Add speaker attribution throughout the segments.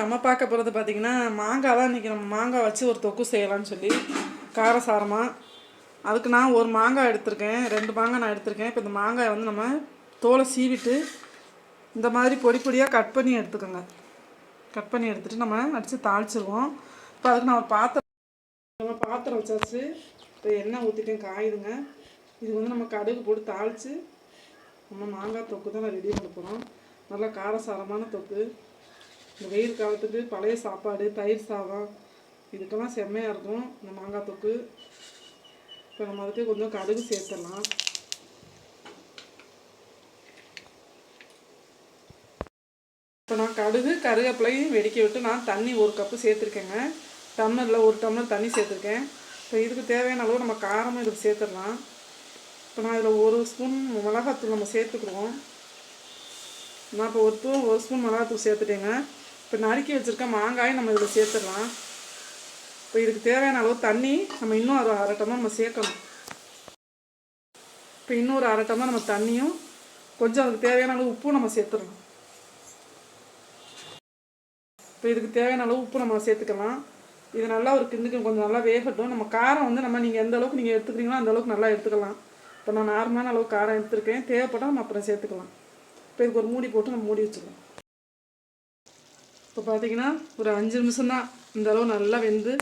Speaker 1: நம்ம பார்க்க போகிறது பார்த்தீங்கன்னா மாங்காய் தான் இன்றைக்கி நம்ம மாங்காய் வச்சு ஒரு தொக்கு செய்யலாம்னு சொல்லி காரசாரமாக அதுக்கு நான் ஒரு மாங்காய் எடுத்திருக்கேன் ரெண்டு மாங்காய் நான் எடுத்திருக்கேன். இப்போ இந்த மாங்காயை வந்து நம்ம தோலை சீவிட்டு இந்த மாதிரி பொடி பொடியாக கட் பண்ணி எடுத்துக்கோங்க. கட் பண்ணி எடுத்துகிட்டு நம்ம அடித்து தாளிச்சிருவோம். இப்போ அதுக்கு நான் ஒரு பாத்திரம் நம்ம பாத்திரம் வச்சாச்சு. இப்போ எண்ணெய் ஊற்றிட்டேன் காயுதுங்க. இது வந்து நம்ம கடுகு போட்டு தாளித்து நம்ம மாங்காய் தொக்கு தான் ரெடி பண்ண போகிறோம் நல்லா காரசாரமான தொக்கு. இந்த வெயில் காலத்துக்கு பழைய சாப்பாடு தயிர் சாதம் இதுக்கெல்லாம் செம்மையாக இருக்கும் இந்த மாங்காய் தொக்கு. இப்போ நம்ம அதுக்கு கொஞ்சம் கடுகு சேர்த்துடலாம். இப்போ நான் கடுகு கருவேப்பிலையும் வெடிக்க விட்டு நான் தண்ணி ஒரு கப்பு சேர்த்துருக்கேங்க. டம்ளரில் ஒரு டம்ளர் தண்ணி சேர்த்துருக்கேன். இப்போ இதுக்கு தேவையான அளவு நம்ம காரமும் இதுக்கு சேர்த்துடலாம். இப்போ நான் இதில் ஒரு ஸ்பூன் மிளகாத்தூள் நம்ம சேர்த்துக்குருவோம் நான் இப்போ ஒரு தூள் ஒரு ஸ்பூன் மிளகாத்தூள் சேர்த்துட்டேங்க. இப்போ நறுக்கி வச்சுருக்க மாங்காயும் நம்ம இதில் சேர்த்துடலாம். இப்போ இதுக்கு தேவையான அளவு தண்ணி நம்ம இன்னும் ஒரு அரை டம்ளர் நம்ம சேர்க்கணும். இப்போ இன்னொரு ஒரு அரை டம்ளர் நம்ம தண்ணியும் கொஞ்சம் அதுக்கு தேவையான அளவு உப்பும் நம்ம சேர்த்துடலாம் இப்போ இதுக்கு தேவையான அளவு உப்பு நம்ம சேர்த்துக்கலாம். இது நல்லா ஒரு கிண்டுக்கு கொஞ்சம் நல்லா வேகட்டும். நம்ம காரம் வந்து நம்ம நீங்கள் எந்த அளவுக்கு நீங்கள் எடுத்துக்கிறீங்களோ அந்த அளவுக்கு நல்லா எடுத்துக்கலாம். இப்போ நான் நார்மலான அளவு காரம் எடுத்துருக்கேன். தேவைப்பட்டால் நம்ம அப்புறம் சேர்த்துக்கலாம். இப்போ இதுக்கு ஒரு மூடி போட்டு நம்ம மூடி வச்சுக்கலாம் இப்போ பார்த்தீங்கன்னா ஒரு அஞ்சு நிமிஷம் தான் இந்த அளவு நல்லா வெந்து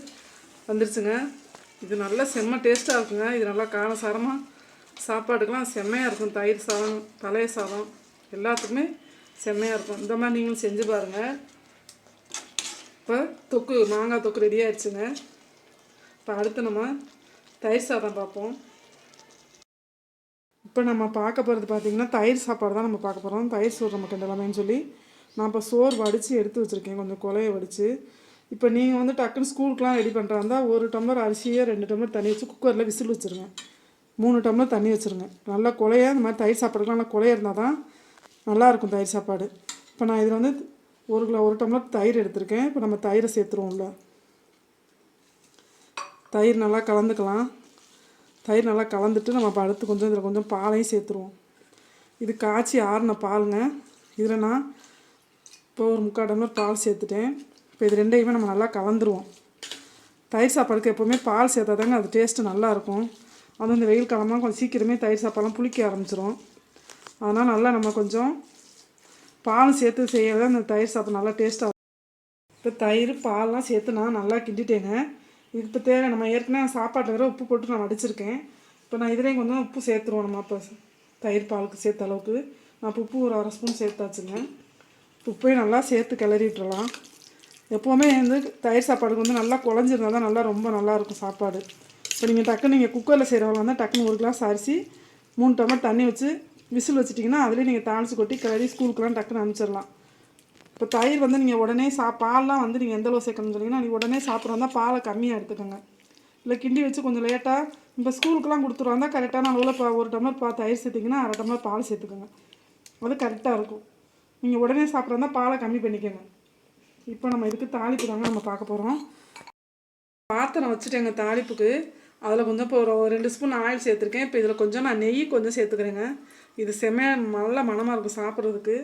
Speaker 1: வந்துருச்சுங்க. இது நல்லா செம்ம டேஸ்ட்டாக இருக்குங்க. இது நல்லா காரசாரமாக சாப்பாடுக்கெலாம் செம்மையாக இருக்கும். தயிர் சாதம் பழைய சாதம் எல்லாத்துக்குமே செம்மையாக இருக்கும். இந்த மாதிரி நீங்களும் செஞ்சு பாருங்கள் இப்போ தொக்கு மாங்காய் தொக்கு ரெடி ஆயிடுச்சுங்க. இப்போ அடுத்து நம்ம தயிர் சாதம் பார்ப்போம். இப்போ நம்ம பார்க்க போகிறது பார்த்திங்கன்னா தயிர் சாப்பாடு தான் நம்ம பார்க்க போகிறோம் தயிர் சோறு நமக்கு எல்லாமேன்னு சொல்லி. நான் இப்போ சோறு வடித்து எடுத்து வச்சுருக்கேன். கொஞ்சம் கொலையை வடித்து இப்போ நீங்கள் வந்து டக்குன்னு ஸ்கூலுக்குலாம் ரெடி பண்ணுறா இருந்தால் ஒரு டம்ளர் அரிசியை ரெண்டு டம்ளர் தண்ணி வச்சு குக்கரில் விசில் வச்சுருங்க. மூணு டம்ளர் தண்ணி வச்சுருங்க. நல்லா கொலையாக இந்த மாதிரி தயிர் சாப்பாடுலாம் நல்லா கொலையாக இருந்தால் தான் நல்லாயிருக்கும் தயிர் சாப்பாடு. இப்போ நான் இதில் வந்து ஒரு கிலோ ஒரு டம்ளர் தயிர் எடுத்திருக்கேன். இப்போ நம்ம தயிரை சேர்த்துருவோம்ல. தயிர் நல்லா கலந்துக்கலாம். தயிர் நல்லா கலந்துட்டு நம்ம இப்போ அடுத்து கொஞ்சம் இதில் கொஞ்சம் பாலையும் சேர்த்துருவோம். இது காய்ச்சி ஆறின பாலுங்க. இதில் நான் இப்போ ஒரு முக்கால் டம்ளர் பால் சேர்த்துட்டேன். இப்போ இது ரெண்டையுமே நம்ம நல்லா கலந்துருவோம். தயிர் சாப்பாடுக்கு எப்போவுமே பால் சேர்த்தா தாங்க அது டேஸ்ட்டு நல்லாயிருக்கும். அதுவும் இந்த வெயில் காலமாக கொஞ்சம் சீக்கிரமே தயிர் சாப்பாடெலாம் புளிக்க ஆரம்பிச்சிரும். அதனால் நல்லா நம்ம கொஞ்சம் பால் சேர்த்து செய்யறது அந்த தயிர் சாப்பாடு நல்லா டேஸ்ட்டாக இப்போ தயிர் பால்லாம் சேர்த்து நான் நல்லா கிண்டிட்டேங்க. இதுக்கு இப்போ தேவை நம்ம ஏற்கனவே சாப்பாட்டில் வேறு உப்பு போட்டு நான் அடிச்சிருக்கேன் இப்போ நான் இதுலேயும் கொஞ்சம் உப்பு சேர்த்துருவோம் நம்ம அப்போ தயிர் பாலுக்கு சேர்த்த அளவுக்கு. நான் இப்போ உப்பு ஒரு அரை ஸ்பூன் சேர்த்தாச்சுங்க. உப்பையும் நல்லா சேர்த்து கிளறி விட்டுறலாம் எப்போவுமே வந்து தயிர் சாப்பாடுக்கு வந்து நல்லா குழஞ்சிருந்தா தான் நல்லா ரொம்ப நல்லாயிருக்கும் சாப்பாடு. இப்போ நீங்கள் டக்குன்னு நீங்கள் குக்கரில் செய்கிறவங்க இருந்தால் டக்குன்னு ஒரு கிளாஸ் அரிசி மூணு டம்ளர் தண்ணி வச்சு விசில் வச்சுட்டிங்கன்னா அதிலே நீங்கள் தாளித்து கொட்டி கிளறி ஸ்கூலுக்குலாம் டக்குன்னு அனுப்பிச்சிடலாம். இப்போ தயிர் வந்து நீங்கள் உடனே சா பால்லாம் வந்து நீங்கள் எந்த அளவு சேர்க்கணும்னு சொன்னீங்கன்னா நீங்கள் உடனே சாப்பிட்றதா பாலை கம்மியாக எடுத்துக்கோங்க. இல்லை கிண்டி வச்சு கொஞ்சம் லேட்டாக இப்போ ஸ்கூலுக்குலாம் கொடுத்துருவாங்க கரெக்டான அளவில் இப்போ ஒரு டம்ளர் பா தயிர் சேர்த்திங்கன்னா அரை டம்ளர் பால் சேர்த்துக்கோங்க. அது கரெக்டாக இருக்கும். நீங்கள் உடனே சாப்பிட்றதா பாலை கம்மி பண்ணிக்கோங்க. இப்போ நம்ம இதுக்கு தாளிப்பு தாங்க நம்ம பார்க்க போகிறோம் பாத்திரம் வச்சுட்டேங்க தாளிப்புக்கு. அதில் கொஞ்சம் இப்போ ஒரு ரெண்டு ஸ்பூன் ஆயில் சேர்த்துருக்கேன். இப்போ இதில் கொஞ்சம் நான் நெய் கொஞ்சம் சேர்த்துக்கிறேங்க. இது செம்மையாக நல்ல மனமாக இருக்கும் சாப்பிட்றதுக்கு.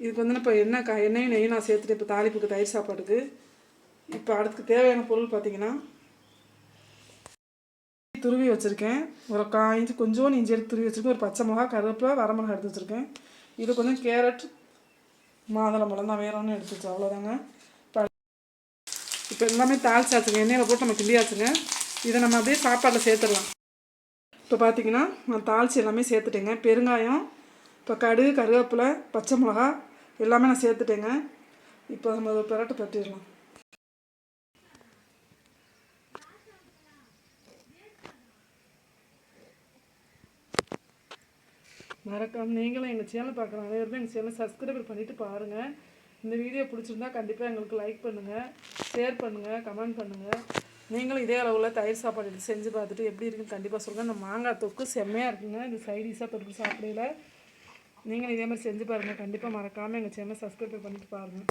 Speaker 1: இதுக்கு வந்து இப்போ எண்ணெய் கா எண்ணெயும் நெய்யும் நான் சேர்த்துட்டு இப்போ தாளிப்புக்கு தயிர் சாப்பாட்டுக்கு. இப்போ அடுத்துக்கு தேவையான பொருள் பார்த்தீங்கன்னா துருவி வச்சுருக்கேன். ஒரு காய் இஞ்சி கொஞ்சோண்டு இஞ்சி எடுத்து துருவி வச்சுருக்கேன். ஒரு பச்சை மிளகா கருவேப்பிலை வரமிளகா எடுத்து வச்சுருக்கேன். இது கொஞ்சம் கேரட் மாதுளம்பழம் தான் வேற ஒன்றும் அவ்வளோதாங்க இப்போ இப்போ எல்லாமே தாளிச்சாச்சுங்க. எண்ணெயில் போட்டு நம்ம கிண்டியாச்சுங்க. இதை நம்ம அப்படியே சாப்பாட்டில் சேர்த்துடலாம். இப்போ பார்த்தீங்கன்னா நான் தாளித்து எல்லாமே சேர்த்துட்டேங்க. பெருங்காயம் இப்போ கடுகு கருவேப்பிலை பச்சை மிளகா எல்லாமே நான் சேர்த்துட்டேங்க. இப்போ நம்ம ஒரு பிரட்டு பற்றிடலாம் மறக்காமல் நீங்களும் எங்கள் சேனல் பார்க்குற அனைவருமே எங்கள் சேனல் சப்ஸ்கிரைபர் பண்ணிவிட்டு பாருங்கள் இந்த வீடியோ பிடிச்சிருந்தா கண்டிப்பாக எங்களுக்கு லைக் பண்ணுங்கள் ஷேர் பண்ணுங்கள் கமெண்ட் பண்ணுங்கள் நீங்களும் இதே அளவில் தயிர் சாப்பாடு எடுத்து செஞ்சு பார்த்துட்டு எப்படி இருக்குன்னு கண்டிப்பாக சொல்லுங்கள் இந்த மாங்காய் தொக்கு செம்மையாக இருக்குங்க. இது சைடிஷாக தொட்டு சாப்பிடல நீங்களும் இதே மாதிரி செஞ்சு பாருங்கள் கண்டிப்பாக மறக்காமல் எங்கள் சேனல் சப்ஸ்கிரைப் பண்ணிட்டு பாருங்கள்